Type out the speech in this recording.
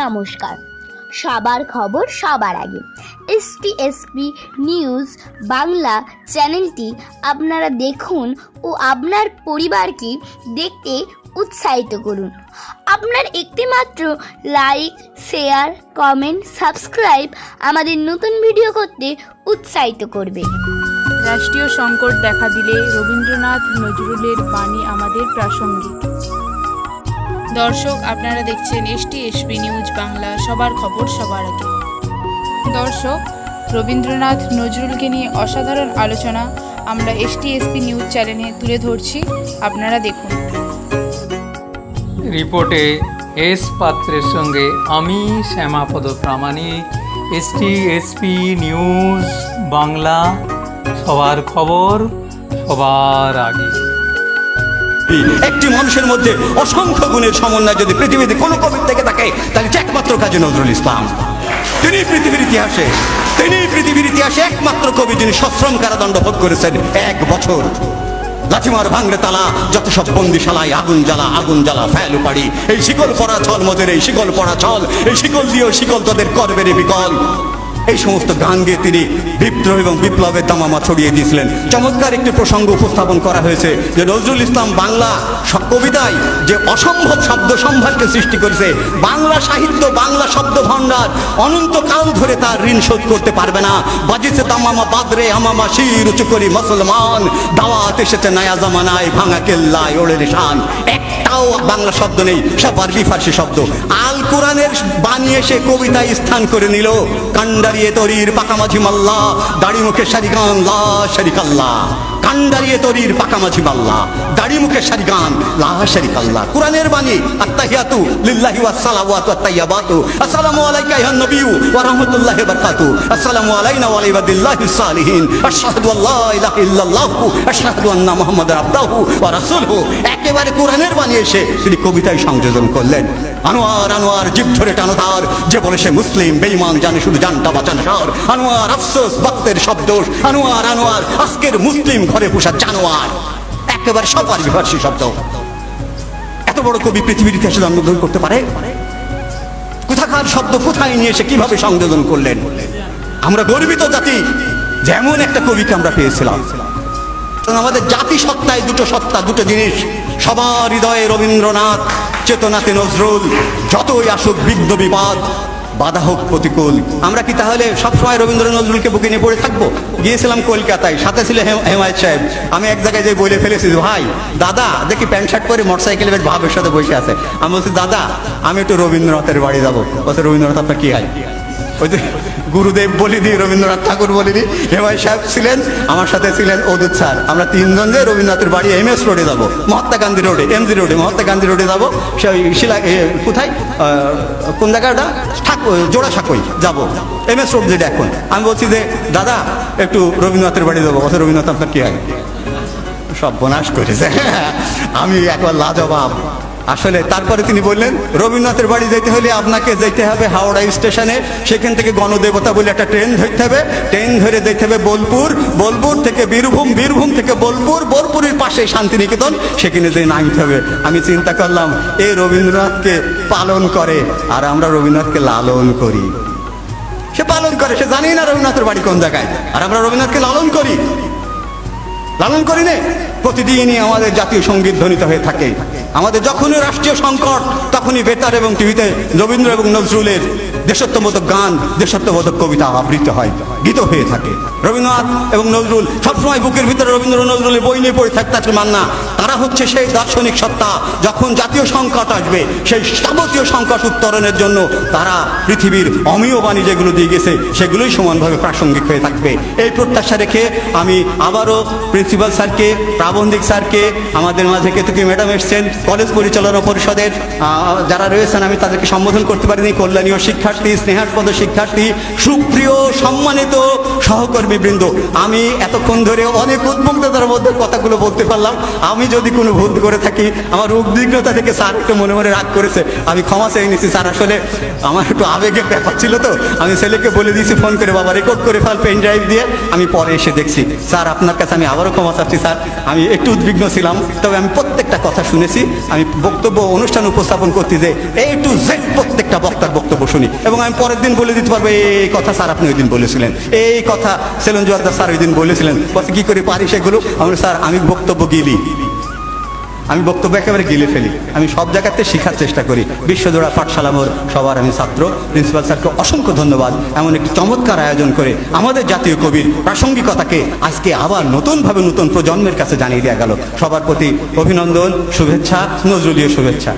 নমস্কার। সবার খবর সবার আগে। এসটিএসপি নিউজ বাংলা চ্যানেলটি আপনারা দেখুন ও আপনার পরিবারকে দেখতে উৎসাহিত করুন। আপনার একটিমাত্র লাইক শেয়ার কমেন্ট সাবস্ক্রাইব আমাদের নতুন ভিডিও করতে উৎসাহিত করবে। রাষ্ট্রীয় সংকট দেখা দিলে রবীন্দ্রনাথ নজরুলের বাণী আমাদের প্রাসঙ্গিক। দর্শক, আপনারা দেখছেন এসটি এসপি নিউজ বাংলা। সবার খবর সবার আগে। দর্শক, রবীন্দ্রনাথ নজরুলকে নিয়ে অসাধারণ আলোচনা আমরা এসটি এসপি নিউজ চ্যানেলে তুলে ধরছি। আপনারা দেখুন। রিপোর্টে এস পাত্রের সঙ্গে আমি Shyamapada Pramanik ST SP news Bangla, সবার খবর সবার আগে। একটি মানুষের মধ্যে অসংখ্য গুণের সমন্বয় যদি পৃথিবীতে কোনো কবির থেকে থাকে, তাহলে একমাত্র কাজী নজরুল ইসলাম। তিনি পৃথিবীর ইতিহাসে, তিনি পৃথিবীর ইতিহাসে একমাত্র কবি যিনি সশ্রম কারাদণ্ড ভোগ করেছেন এক বছর। লাঠিমার ভাঙড়ে তালা, যত সব বন্দিশালায় আগুন জ্বালা আগুন জ্বালা ফেল পাড়ি এই শিকল পড়া ছল মোদের এই শিকল পড়া ছল এই শিকল দিয়েও শিকল তোদের করবেরে বিকল। এই সমস্ত গান গিয়ে তিনি বিদ্রোহ এবং বিপ্লবের দামামা ছড়িয়ে দিয়েছিলেন। চমৎকার একটি প্রসঙ্গ উপস্থাপন করা হয়েছে যে নজরুল ইসলাম বাংলা কবিতায় যে অসম্ভব শব্দ সম্ভারকে সৃষ্টি করেছে, বাংলা সাহিত্য, বাংলা শব্দ ভাণ্ডার, অনন্তকাল ধরে তার ঋণ শোধ করতে পারবে না। বাজিছে তামামা বাদরে আমামা শির উঁচু করি মুসলমান, দাওয়াত এসেছে নয়া জামানায়, ভাঙা কেল্লায় ওড়ের শান। একটাও বাংলা শব্দ নেই, সব আরবি ফার্সি শব্দ। আল কোরআনের বানিয়ে সে কবিতায় স্থান করে নিল। কান্ডারিয়ে তরির পাকামাঝি মাল্লা, দাড়ি মুখে শারিগান লা শারিকাল্লা কান্ডারিয়ে তরির পাকামাঝি মাল্লা। দাড়ি মুখে শারিকাল্লা কোরআনের বাণী লিল্লাহি আসসালামু আলাইকা ওয়া রাহমাতুল্লাহি ওয়া বারাকাতুহু আসসালামু আলাইনা ওয়া সালিহিন। আশহাদু আল্লা ইলাহা আশহাদু আন্না ওয়া রাসূলুহু। একেবারে বাণী এসে তিনি কবিতায় সংযোজন করলেন। আনোয়ার আনোয়ার জিভ ধরে টানো তার। যে বলে সে মুসলিম, বেঈমান, জানে শুধু জানটা বাঁচান সার। আনোয়ার, আফসোস, ভক্তের শব্দ আনোয়ার আনোয়ার, আজকের মুসলিম ঘরে পোষা জানোয়ার। একেবারে সবার বিভার্সী শব্দ। এত বড় কবি পৃথিবীর ইতিহাসে জন্মগ্রহণ করতে পারে? কোথাকার শব্দ কোথায় নিয়ে এসে কীভাবে সংযোজন করলেন? আমরা গর্বিত জাতি, যেমন একটা কবিকে আমরা পেয়েছিলাম। আমাদের জাতি সত্তায় দুটো সত্তা, দুটো জিনিস। সবার হৃদয়ে রবীন্দ্রনাথ, চেতনাতে নজরুল, যতই আসুক বিঘ্ন বিবাদ বাধা হোক প্রতিকূল। আমরা কি তাহলে সবসময় রবীন্দ্র নজরুলকে বুকে নিয়ে পড়ে থাকব? গিয়েছিলাম কলকাতায়, সাথে ছিল হেম- হেমায়ত সাহেব। আমি এক জায়গায় যে বলে ফেলেছি, ভাই, দাদা, দেখি প্যান্ট শার্ট পরে মোটরসাইকেলে বেশ ভাবের সাথে বসে আছে। আমি বলছি, দাদা, আমি একটু রবীন্দ্রনাথের বাড়ি যাব। বলছে, রবীন্দ্রনাথ, আপনার কি হয় ওই যে গুরুদেব বলিনি রবীন্দ্রনাথ ঠাকুর বলিনি হেমাই সাহেব ছিলেন, আমার সাথে ছিলেন অদূত স্যার। আমরা তিনজন যে রবীন্দ্রনাথের বাড়ি এম এস রোডে যাব, মহাত্মা গান্ধী রোডে, এম জি রোডে, মহাত্মা গান্ধী রোডে যাব, সেই শিলা কোথায়? কোন জায়গাটা জোড়া সাঁকই যাব, এম এস রোড যেটা এখন। আমি বলছি যে, দাদা, একটু রবীন্দ্রনাথের বাড়ি যাব কথা রবীন্দ্রনাথ আপনার কি হয়? সব বনাশ করেছে। আমি একবার লাজবাব। আসলে তারপরে তিনি বললেন, রবীন্দ্রনাথের বাড়ি যেতে হলে আপনাকে যেতে হবে হাওড়া স্টেশনে। সেখান থেকে গণদেবতা বলে একটা ট্রেন ধরতে হবে। ট্রেন ধরে যেতে হবে বোলপুর। বোলপুর থেকে বীরভূম বীরভূম থেকে বোলপুর। বোলপুরের পাশে শান্তিনিকেতন। সেখানে যে নামতে হবে। আমি চিন্তা করলাম এই রবীন্দ্রনাথকে পালন করে, আর আমরা রবীন্দ্রনাথকে লালন করি। সে পালন করে, সে জানি না রবীন্দ্রনাথের বাড়ি কোন জায়গায়। আর আমরা রবীন্দ্রনাথকে লালন করি। লালন করি নে প্রতিদিনই আমাদের জাতীয় সংগীত ধ্বনিত হয়ে থাকে। আমাদের যখনই রাষ্ট্রীয় সংকট, তখনই বেতার এবং টিভিতে রবীন্দ্র এবং নজরুলের দেশত্ববোধক গান দেশত্ববোধক কবিতা আবৃত হয়। গীত হয়ে থাকে। রবীন্দ্রনাথ এবং নজরুল, সবসময় বুকের ভিতরে রবীন্দ্র নজরুলের বই নিয়ে পড়ে থাকতে আছে মান্না। তারা হচ্ছে সেই দার্শনিক সত্তা, যখন জাতীয় সংকট আসবে, সেই যাবতীয় সংকট উত্তরণের জন্য তারা পৃথিবীর অমীয় বাণী যেগুলো দিয়ে গেছে, সেগুলোই সমানভাবে প্রাসঙ্গিক হয়ে থাকবে। এই প্রত্যাশা রেখে আমি আবারও প্রিন্সিপাল স্যারকে, প্রাবন্ধিক স্যারকে, আমাদের মাঝে কেতুকি ম্যাডাম এসছেন, কলেজ পরিচালনা পরিষদের যারা রয়েছেন, আমি তাদেরকে সম্বোধন করতে পারিনি, কল্যাণীয় শিক্ষার্থী, স্নেহাস্পদ শিক্ষার্থী, সুপ্রিয়, সম্মানিত সহকর্মী বৃন্দ, আমি এতক্ষণ ধরে অনেক উদ্মুগ্ধতার মধ্যে কথাগুলো বলতে পারলাম। আমি যদি কোনো ভুল করে থাকি, আমার উদ্বিগ্নতা থেকে স্যার একটু মনে মনে রাগ করেছে। আমি ক্ষমা চেয়ে নিয়েছি স্যার, আসলে আমার একটু আবেগের ব্যাপার ছিল তো। আমি ছেলেকে বলে দিয়েছি, ফোন করে বাবা রেকর্ড করে ফেল পেন ড্রাইভ দিয়ে। আমি পরে এসে দেখছি। স্যার, আপনার কাছে আমি আবারও ক্ষমা চাচ্ছি, স্যার। আমি একটু উদ্বিগ্ন ছিলাম, তবে আমি প্রত্যেকটা কথা শুনেছি। আমি বক্তব্য, অনুষ্ঠান উপস্থাপন করতে যে এই টু জেড প্রত্যেকটা বক্তার বক্তব্য শুনি। এবং আমি পরের দিন বলে দিতে পারব, এই কথা স্যার আপনি ওই দিন বলেছিলেন। এই কথা সেলন জোয়ারদার স্যার ওই দিন বলেছিলেন। বলছে, কি করে, পারি সেগুলো? আমি স্যার, আমি বক্তব্য গিলি। আমি বক্তব্য একেবারে গিলে ফেলি। আমি সব জায়গাতে শেখার চেষ্টা করি। বিশ্বজোড়া পাঠশালা মোর সবার আমি ছাত্র। প্রিন্সিপাল স্যারকে অসংখ্য ধন্যবাদ। এমন একটি চমৎকার আয়োজন করে আমাদের জাতীয় কবির প্রাসঙ্গিকতাকে আজকে আবার নতুনভাবে নতুন প্রজন্মের কাছে জানিয়ে দেওয়া গেল। সবার প্রতি অভিনন্দন, শুভেচ্ছা, নজরুলীয় শুভেচ্ছা।